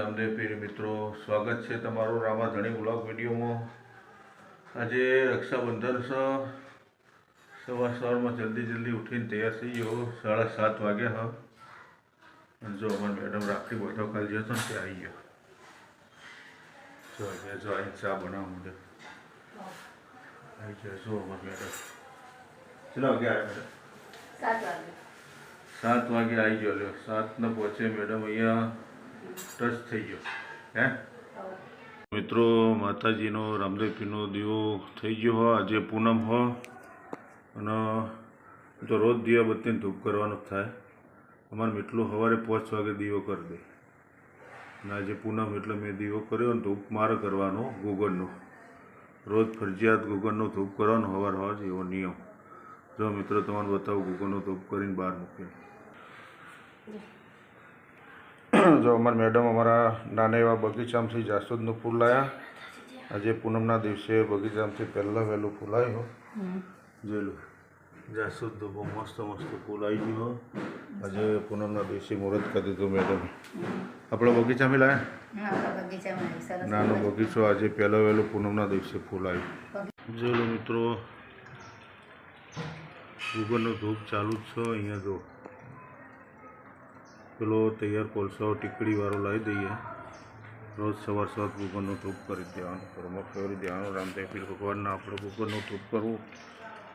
રામદેવ પીર મિત્રો સ્વાગત છે તમારું રામાધણી બ્લોગ વિડીયોમાં. આજે રક્ષાબંધન છે. સવાર સવારમાં જલ્દી જલ્દી ઉઠીને તૈયાર થઈ ગયો. સાડા સાત વાગ્યા હા. અને જો અમારે મેડમ રાખડી બેઠો કાલ ગયો હતો ને ત્યાં આવી ગયો. જો અહીંયા જો અહીં ચા બનાવવા માંડે આવી ગયો જો અમારે મેડમ ચલો વાગ્યા આવ્યા સાત વાગે. સાત વાગે આવી ગયો લ્યો. સાતને પહોંચે મેડમ અહીંયા. ટચ થઈ ગયો. હે? મિત્રો, માતાજીનો રામદેવ પીનો દીવો થઈ ગયો હો. આજે પૂનમ હો. અને તો રોજ દીવા બત્તીને ધૂપ કરવાનો થાય. અમારે મીટલું સવારે પાંચ વાગે દીવો કરી દે. અને આજે પૂનમ એટલે મેં દીવો કર્યો ને ધૂપ મારે કરવાનો ગુગળનો રોજ ફરજિયાત ગુગળનો ધૂપ કરવાનો સવાર સવાર એવો નિયમ. જો મિત્રો, તમારે બતાવો ગુગળનો ધૂપ કરીને બહાર મૂક્યો જો અમારા મેડમ અમારા નાના એવા બગીચામાંથી જાસૂદનું ફૂલ લાવ્યા આજે પૂનમના દિવસે બગીચામાંથી પહેલાં વહેલું ફૂલ આવ્યું. જોયેલું. જાસૂદનું બહુ મસ્ત મસ્ત ફૂલ આવી ગયું. આજે પૂનમના દિવસે મુહૂર્ત કરી દીધું મેડમ. આપણો બગીચામાં લાવ્યા નાનો બગીચો આજે પહેલો વહેલો પૂનમના દિવસે ફૂલ આવ્યું. જોયેલું મિત્રો ગુગલનો ધૂપ ચાલુ જ છે અહીંયા જો. પેલો તૈયાર કોલસો ટીકડીવાળો લાવી દઈએ. રોજ સવાર સવાર કુકરનું ધૂપ કરી દેવાનું. ઘરમાં ફેરવી દેવાનું. રામદેવ પીર ભગવાનના આપણે કુકરનું ધૂપ કરવું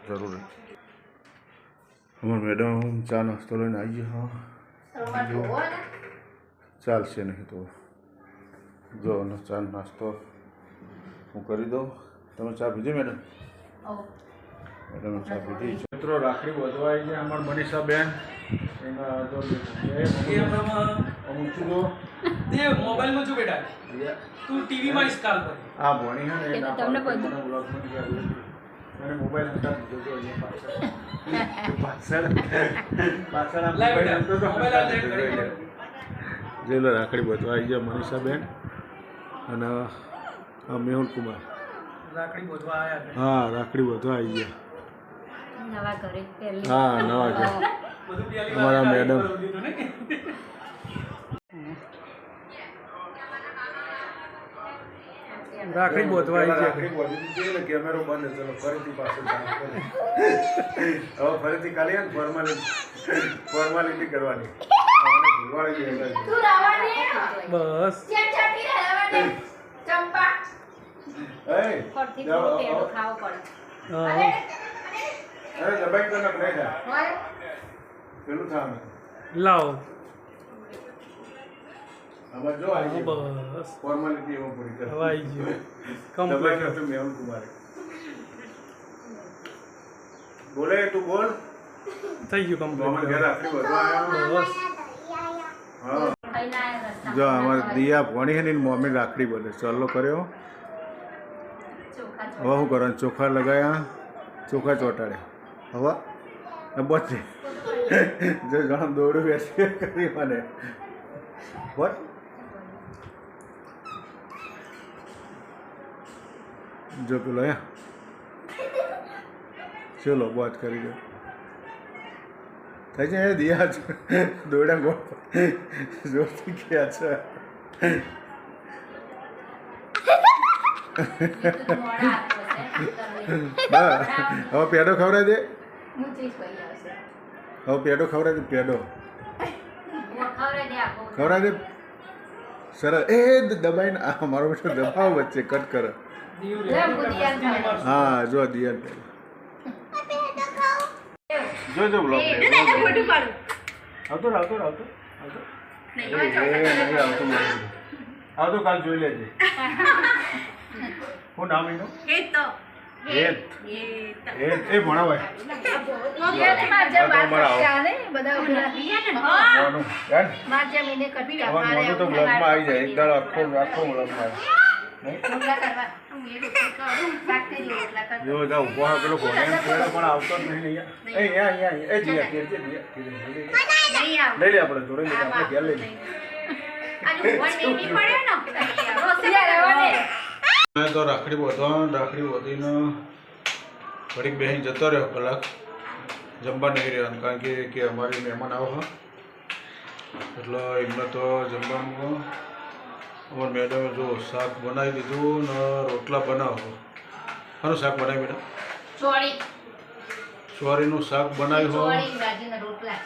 જરૂરી. અમાર મેડમ ચા નાસ્તો લઈને આવીએ હા. જો. ચાલશે નહીં તો. જો અને ચા નાસ્તો હું કરી દઉં. તમે ચા પીધી મેડમ? મેડમ ચા પીધી મિત્રો રાખડી વધવાઈ છે અમાર મનીષાબેન. એના જો હું છું તે મોબાઈલમાં જો બેટા. તું ટીવીમાં સ્કાલ કર આ ભણી હે ને એ તમને બધું- બ્લોગ નહીં આવ્યું. અને મોબાઈલ હતા તો અહીંયા પાછળ. પાછળ પાછળ આ લાય મોબાઈલ બેટા, હતો તો મોબાઈલ આ હટાવી સાઈડ દીધો કરી અહીંયા. જોઈ લો રાખડી બધવા આવી ગયા મનીષાબેન અને આ મેહુલ કુમાર. રાખડી બોધવા આવ્યા હા રાખડી બધવા આવી ગયા. નવા ઘરે પહેલી હા નવા ઘરે. અમારા મેડમ. રાખડી બોધવા છે. રાખડી એટલે કેમેરો બંધ ચલો ફરીથી પાછું હવે ફરીથી ને ફોર્માલિટી ફોર્માલિટી કરવાની. બસ. ચંપા. અરે દબાઈ તો પેલું થાય લાવો. હવે જો આવી બસ. ફોર્માલિટી એમાં પૂરી કરી. હવે આવી ગયું. કમ્પ્લીટ કરતું મેહુલ કુમારે. બોલે તું બોલ. થઈ ગયું અમારે ઘરે કમ્પ્લીટ રાખડી આવ્યો. બસ. હા. જો અમારે દિયા ભણી ને મમ્મી રાખડી બને ચાલો કર્યો. હવે શું કરવાનું ચોખા લગાયા. ચોખા ચોટાડ્યા. હવે? બચે જો ઘણા દોડું બેસી કરી મને. વોટ જો પેલો હે ચલો વાત કરી દો. છે એ દિયા છો દોડા ગોળ જોરથી ગયા છે. હવે પેડો ખવડાવી દે. હવે પેડો ખવડાવી દે પેડો. ખવડાવી દે સરસ. એ દબાઈને આ મારો બેટો દબાવ વચ્ચે કટ કરે. હા જો દિયાન જો જો બ્લોગ આવતો આવતો આવતો આવતો. આવતો કાલ જોઈ લેજે. હું નામ એનું? એ ભણાવાય લઈ લે. આપણે જોડે લઈ લે આપણે ઘેર લઈ લે આજે ભગવાન નહીં પડ્યો ને. રોટલા રહેવા દે. મેં તો રાખડી બાંધવા રાખડી બાંધીને ઘડીક બેસી જતો રહ્યો કલાક. જમવા નહીં રહ્યો કારણ કે કે અમારી મહેમાન આવો એટલે એમને તો જમવાનું અમારા મેડમે જો શાક બનાવી દીધું ને રોટલા બનાવો. શાનું શાક બનાવી મેડમ? ચોરીનું શાક બનાવ્યું રોટલા.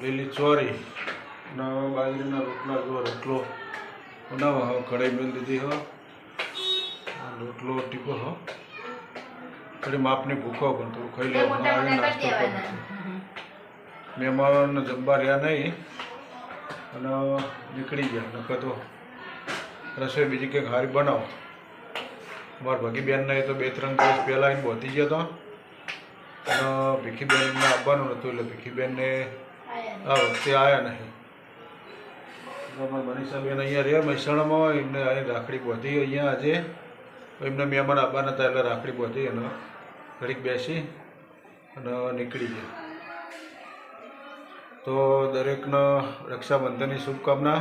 લીલી ચોરી ને બાજરીના રોટલા જો રોટલો બનાવો કઢાઈ મેળ દીધી હો. રોટલો ટીપો હો. થોડી માપની ભૂખો પણ થોડું ખાઈ લો મોટા નાસ્તો કરી મહેમાનોને મહેમાન જમવા રહ્યા નહીં અને નીકળી ગયા. નકર તો રસોઈ બીજી કંઈક હારી બનાવો. મારા ભગી બેનને તો બે ત્રણ દિવસ પહેલાં આવીને બોતી ગયો હતો અને ભીખીબેનને આવવાનું નહોતું એટલે ભીખીબેનને આ વખતે આવ્યા નહીં. અમારા મનીષાબેન અહીંયા રહ્યા મહેસાણામાં એમને અહીં રાખડી બોધી અહીંયા આજે. એમને મહેમાન આવવાના હતા એટલે રાખડી પહોંચી અને ઘડીક બેસી અને નીકળી ગયા. તો દરેકને રક્ષાબંધનની શુભકામના,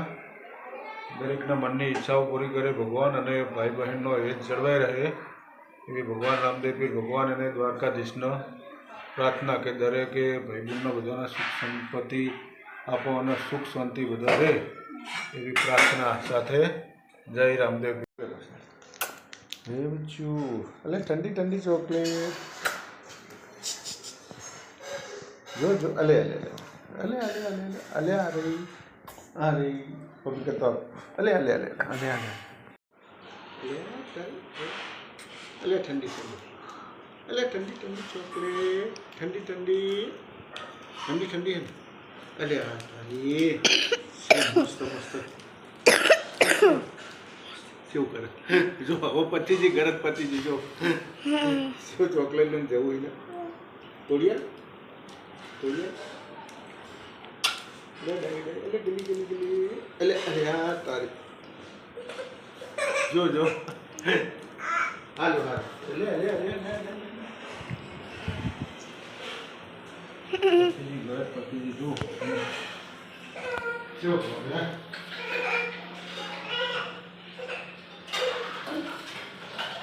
દરેકના મનની ઈચ્છાઓ પૂરી કરે ભગવાન અને ભાઈ બહેનનો હેત જળવાઈ રહે એવી ભગવાન રામદેવ ભગવાન અને દ્વારકાધીશનો પ્રાર્થના કે દરેકે ભાઈ બહેનનો બધાના સુખ સંપત્તિ આપો અને સુખ શાંતિ વધારે એવી પ્રાર્થના સાથે જય રામદેવ वेमचू अल्ले ठंडी ठंडी चॉकलेट जो जो अले अले अले अले अले अले अले आ रही आ रही पब्लिक करता अले अले अले अले अले अले ठंडी ठंडी अले ठंडी ठंडी चॉकलेट ठंडी ठंडी ठंडी ठंडी है अले आ रही मस्त मस्त કેવું કરે? જો, હવે પતિજી ગરજ જ જી. શું ચોકલેટ લઈને જવું એને તોડિયા? તોડિયા? એટલે ગલી ગલી ગલી એટલે, અરે યાર તારી. જો જો. હાલો હાલો. એટલે અરે લે પતિજી ઘર પતિજી જો. જો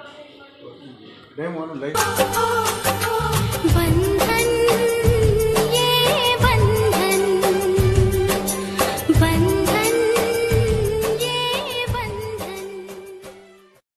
જ પતી ગઈ બોલું